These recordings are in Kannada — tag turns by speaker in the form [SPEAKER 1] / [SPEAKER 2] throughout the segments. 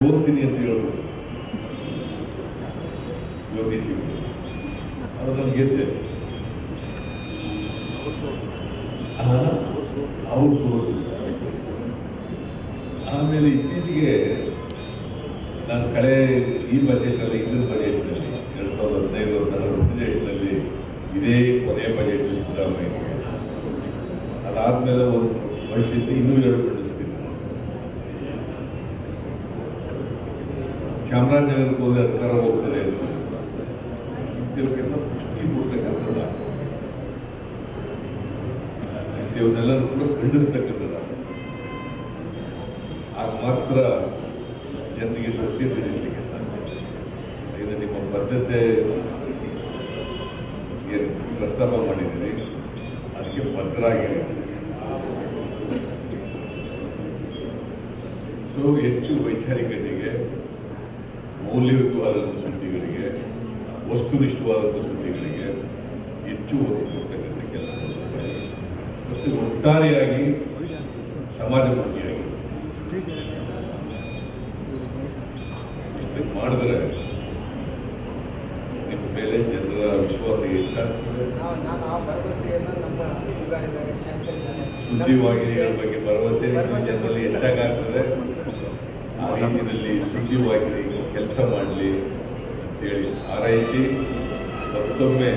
[SPEAKER 1] ಓದ್ತೀನಿ ಅಂತ ಹೇಳೋದು. ಜ್ಯೋತಿಷಿಗಳು ಅದು ನಾನು ಗೆದ್ದೆ. ಅವ್ರು ಸೋತು. ಆಮೇಲೆ ಇತ್ತೀಚೆಗೆ ನಾನು ಕಳೆ, ಈ ಬಜೆಟ್ನಲ್ಲಿ ಹಿಂದಿನ ಬಜೆಟ್ನಲ್ಲಿ ಎರಡು ಸಾವಿರದ ಹದಿನೈದು ಹದಿನಾರು ಬಜೆಟ್ನಲ್ಲಿ ಇದೇ ಕೊನೆಯ ಬಜೆಟ್ ಸಿದ್ದರಾಮಯ್ಯ ಅದಾದ್ಮೇಲೆ ಒಂದು ವರ್ಷದಿಂದ ಇನ್ನೂ ಎರಡು ಚಾಮರಾಜನಗರಕ್ಕೆ ಹೋಗಿ ಅಧಿಕಾರ ಹೋಗ್ತಾರೆ ಅಂತ. ಇದಕ್ಕೆಲ್ಲ ಪುಷ್ಟಿ ಕೊಡ್ತಕ್ಕಂಥದ್ದು ಇವನ್ನೆಲ್ಲರೂ ಕೂಡ ಖಂಡಿಸ್ತಕ್ಕಂಥದ್ದು. ಆಗ ಮಾತ್ರ ಜನರಿಗೆ ಸತ್ಯ ತಿಳಿಸಲಿಕ್ಕೆ ಸಾಧ್ಯ. ಇದು ನಿಮ್ಮ ಬದ್ಧತೆ ಏನು ಪ್ರಸ್ತಾಪ ಮಾಡಿದ್ದೀರಿ, ಅದಕ್ಕೆ ಪತ್ರ ಬದ್ಧರಾಗಿರಿ ಸೊ, ಹೆಚ್ಚು ವೈಚಾರಿಕತೆಗೆ ಮೌಲ್ಯಯುತವಾದಂಥ ಸುದ್ದಿಗಳಿಗೆ, ವಸ್ತುನಿಷ್ಠವಾದಂಥ ಸುದ್ದಿಗಳಿಗೆ ಹೆಚ್ಚು ಒತ್ತು ಕೊಡ್ತಕ್ಕಂಥ ಕೆಲಸ. ಮತ್ತು ಒಟ್ಟಾರೆಯಾಗಿ ಸಮಾಜಮುಖಿಯಾಗಿ ಇಷ್ಟು ಮಾಡಿದ್ರೆ ನಿಮ್ಮ ಮೇಲೆ ಜನರ ವಿಶ್ವಾಸ ಹೆಚ್ಚಾಗ್ತದೆ. ಸುದ್ದಿವಾಹಿನಿಗಳ ಬಗ್ಗೆ ಭರವಸೆ ಜನರಲ್ಲಿ ಹೆಚ್ಚಾಗ್ತದೆ ಆ ರೀತಿಯಲ್ಲಿ ಸುದ್ದಿವಾಹಿನಿ ಕೆಲಸ ಮಾಡಲಿ ಅಂತೇಳಿ ಹಾರೈಸಿ ಮತ್ತೊಮ್ಮೆ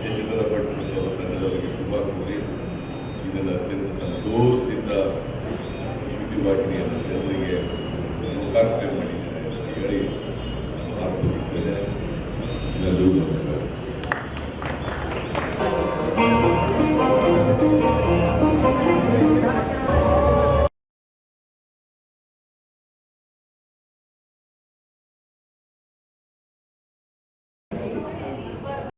[SPEAKER 1] ಶಶಿಧರ ಭಟ್ ಅವರ ತಂಡದವರಿಗೆ ಶುಭ ಕೋರಿ. ಇದನ್ನು ಅತ್ಯಂತ ಸಂತೋಷದಿಂದ ಸುದ್ದಿವಾಹಿನಿಯನ್ನು ಜನರಿಗೆ ಲೋಕಾರ್ಪಣೆ ಮಾಡಿದ್ದಾರೆ ಅಂತ ಹೇಳಿ ನಾನು ಪ್ರಾರ್ಥಿಸ್ತೇನೆ ಎಲ್ಲರಿಗೂ ನಮಸ್ಕಾರ.